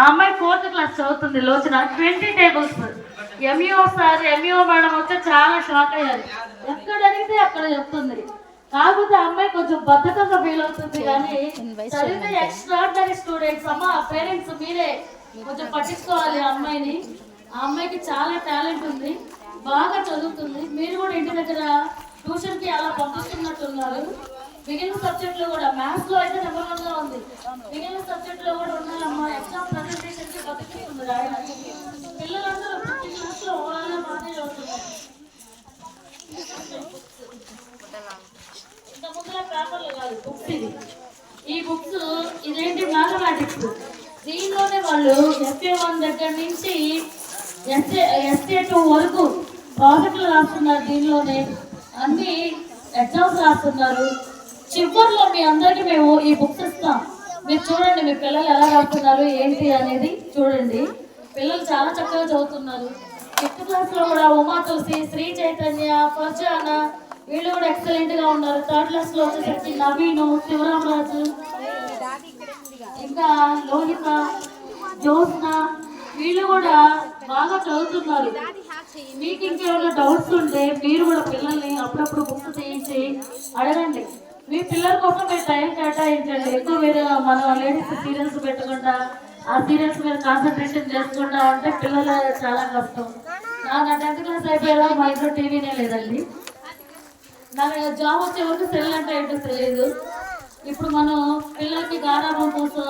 ఆ అమ్మాయి fourth class చదువుతుంది Lochana. Twenty tables. MEO sir MEO madam వచ్చి చాలా షాక్ అయ్యారు. ఎక్కడ అడిగితే అక్కడ చెప్తుంది. కాకపోతే ఆ అమ్మాయి కొంచెం బద్ధకంగా ఫీల్ అవుతుంది కానీ చదివితే ఎక్స్ట్రాడినరీ స్టూడెంట్స్ అమ్మ పేరెంట్స్ మీరే. కొంచెం పట్టించుకోవాలి ఆ అమ్మాయిని. ఆ అమ్మాయికి చాలా టాలెంట్ ఉంది. బాగా చదువుతుంది. మీరు కూడా ఇంటి దగ్గర ట్యూషన్కి అలా పంపిస్తున్నట్టున్నారు. మిగిలిన సబ్జెక్టులు కూడా మ్యాథ్స్లో అయితే నెంబర్ వన్గా ఉంది. మిగిలిన సబ్జెక్ట్లో కూడా ఉన్నారమ్మా ఎగ్జామ్ ప్రెజెంటేషన్కి బతికిస్తుంది ఆయన పిల్లలందరూ ప్రతి క్లాస్లో వాళ్ళ బాగానే చదువుతున్నారు. ఇంత ముందుల పేపర్లు కాదు బుక్స్ ఇది ఈ బుక్స్ ఇదేంటి మ్యాథమెటిక్స్ దీనిలోనే వాళ్ళు ఎస్ఏ వన్ దగ్గర నుంచి ఎస్ఏ ఎస్ఏ టూ వరకు ప్రాజెక్టులు రాస్తున్నారు. దీనిలోనే అన్ని ఎగ్జామ్స్ రాస్తున్నారు. చివరిలో మీ అందరికీ మేము ఈ బుక్స్ ఇస్తాం. మీరు చూడండి మీ పిల్లలు ఎలా రాస్తున్నారు ఏంటి అనేది చూడండి. పిల్లలు చాలా చక్కగా చదువుతున్నారు. ఫిఫ్త్ క్లాస్లో కూడా ఉమా తులసి శ్రీ చైతన్య ఫర్జాన వీళ్ళు కూడా ఎక్సలెంట్గా ఉన్నారు. థర్డ్ క్లాస్లో వచ్చేసరికి నవీను శివరామరాజు ఇంకా లోహిత జ్యోత్న వీళ్ళు కూడా బాగా చదువుతున్నారు. మీకు ఇంకేమైనా డౌట్స్ ఉంటే మీరు కూడా పిల్లల్ని అప్పుడప్పుడు బుక్ చేయించి అడగండి. మీ పిల్లల కోసం మీరు టైం కేటాయించండి. ఎక్కువ మీరు మన లేడీస్ సీరియల్స్ పెట్టకుండా ఆ సీరియల్స్ మీద కాన్సన్ట్రేషన్ చేసుకుంటా ఉంటే పిల్లలు చాలా కష్టం. నా టెన్త్ క్లాస్ అయిపోయేలా మా ఇంట్లో టీవీనే లేదండి. నాకు జాబ్ వచ్చే వరకు సెల్ అంటే ఏంటో తెలియదు ఇప్పుడు మనం పిల్లలకి గారాబం కోసం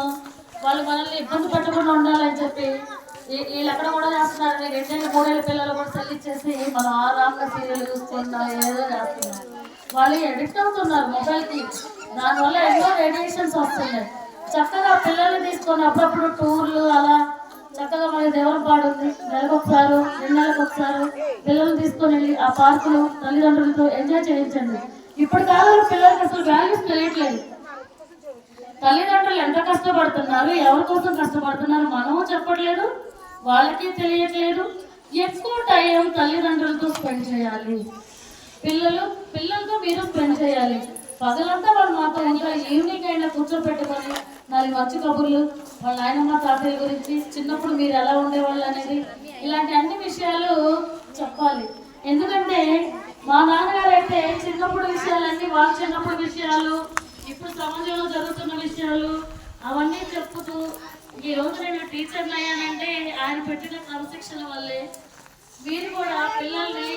వాళ్ళు మనల్ని ఇబ్బంది పెట్టకుండా ఉండాలని చెప్పి వీళ్ళు ఎక్కడ కూడా చేస్తున్నారు. రెండేళ్ళు మూడేళ్ళ పిల్లలు కూడా సెల్ ఇచ్చేసి మనం ఆ సీరియల్ చూసుకున్నా ఏదో చేస్తున్నారు. వాళ్ళు ఎడిక్ట్ అవుతున్నారు మొబైల్కి దానివల్ల ఎన్నో రేడియేషన్స్ వస్తున్నాయి. చక్కగా పిల్లల్ని తీసుకొని అప్పుడప్పుడు టూర్లు అలా చక్కగా మన దేవరపాడు ఉంది. నెలకు ఒకసారి రెండు నెలలకు ఒకసారి పిల్లల్ని తీసుకొని వెళ్ళి ఆ పార్కులు తల్లిదండ్రులతో ఎంజాయ్ చేయించండి. ఇప్పుడు కాలంలో పిల్లలకి అసలు వాల్యూస్ తెలియట్లేదు. తల్లిదండ్రులు ఎంత కష్టపడుతున్నారు ఎవరి కోసం కష్టపడుతున్నారు మనము చెప్పట్లేదు వాళ్ళకి తెలియట్లేదు. ఎక్కువ టైం తల్లిదండ్రులతో స్పెండ్ చేయాలి. పిల్లలు మీరు స్పెండ్ చేయాలి పగలంతా వాళ్ళు మాతో ఉంటారు ఈవినింగ్ అయినా కూర్చోపెట్టుకొని నాలుగు మంచి కబుర్లు వాళ్ళ నాయనమ్మ తాతయ్య గురించి చిన్నప్పుడు మీరు ఎలా ఉండేవాళ్ళు అనేది? ఇలాంటి అన్ని విషయాలు చెప్పాలి. ఎందుకంటే మా నాన్నగారు అయితే చిన్నప్పుడు విషయాలన్నీ వాళ్ళ చిన్నప్పుడు విషయాలు ఇప్పుడు సమాజంలో జరుగుతున్న విషయాలు అవన్నీ చెప్పుతూ ఈ రోజు నేను టీచర్ని అయ్యానంటే ఆయన పెట్టిన క్రమశిక్షణ వల్లే మీరు కూడా పిల్లల్ని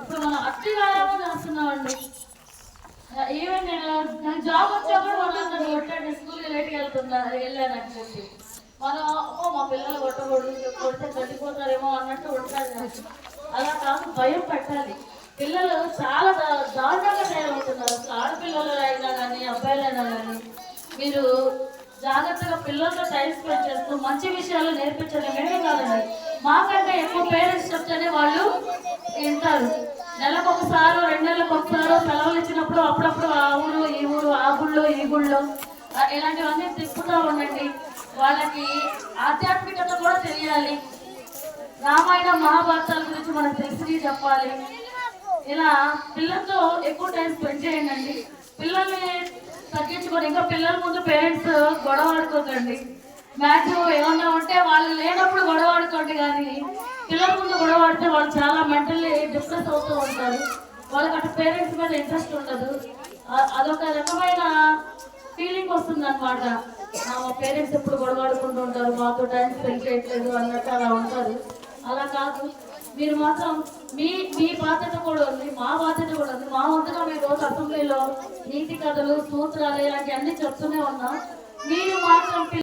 ఇప్పుడు మనం అతి గారాబం చేస్తున్నామండి. ఈవెన్ నేను నాకు జాబ్ వచ్చినప్పుడు కూడా కొట్టండి కొట్టాడు స్కూల్కి లేట్కి వెళ్తున్నా వెళ్ళానని చెప్పి. మనం ఓ మా పిల్లలు కొట్టకూడదు కొడితే చనిపోతారేమో అన్నట్టు ఉంటారు అలా కాదు భయం పెట్టాలి. పిల్లలు చాలా దారుణంగా తయారవుతున్నారు. ఆడపిల్లలు అయినా కానీ అబ్బాయిలైనా కానీ మీరు జాగ్రత్తగా పిల్లలతో టైం స్పెండ్ చేస్తూ మంచి విషయాలు నేర్పించడం మేమే కాదండి మాకంటే ఎక్కువ పేరెంట్స్ చెప్తేనే వాళ్ళు వింటారు. నెలకు ఒకసారో రెండు నెలలకు ఒకసారి సెలవులు ఇచ్చినప్పుడు అప్పుడప్పుడు ఆ ఊరు ఈ ఊరు ఆ గుళ్ళు ఈ గుళ్ళు ఇలాంటివన్నీ తిప్పుతూ ఉండండి. వాళ్ళకి ఆధ్యాత్మికత కూడా తెలియాలి. రామాయణ మహాభారతాల గురించి మనం తెలిసి చెప్పాలి. ఇలా పిల్లలతో ఎక్కువ టైం స్పెండ్ చేయండి పిల్లల్ని తగ్గించుకొని ఇంకా పిల్లల ముందు పేరెంట్స్ గొడవ ఆడుకోకండి. మ్యాక్సిమం ఏమన్నా ఉంటే వాళ్ళు లేనప్పుడు గొడవ ఆడుకోండి కానీ పిల్లల ముందు గొడవ ఆడితే వాళ్ళు చాలా మెంటల్లీ ఉంటారు. వాళ్ళకి అటు పేరెంట్స్ మీద ఇంట్రెస్ట్ ఉండదు. అదొక రకమైన ఫీలింగ్ వస్తుంది అనమాట మా పేరెంట్స్ ఎప్పుడు గొడవాడుకుంటూ ఉంటారు. మాతో టైం స్పెండ్ చేయట్లేదు అన్నట్టు అలా ఉంటారు. అలా కాదు. మీరు మాత్రం మీ మీ బాధ్యత కూడా ఉంది. మా బాధ్యత కూడా ఉంది. మా వంతుగా మీ రోజు అసెంబ్లీలో నీతి కథలు సూత్రాలు ఇలాంటివన్నీ చెప్తూనే ఉన్నాం. మీరు మాత్రం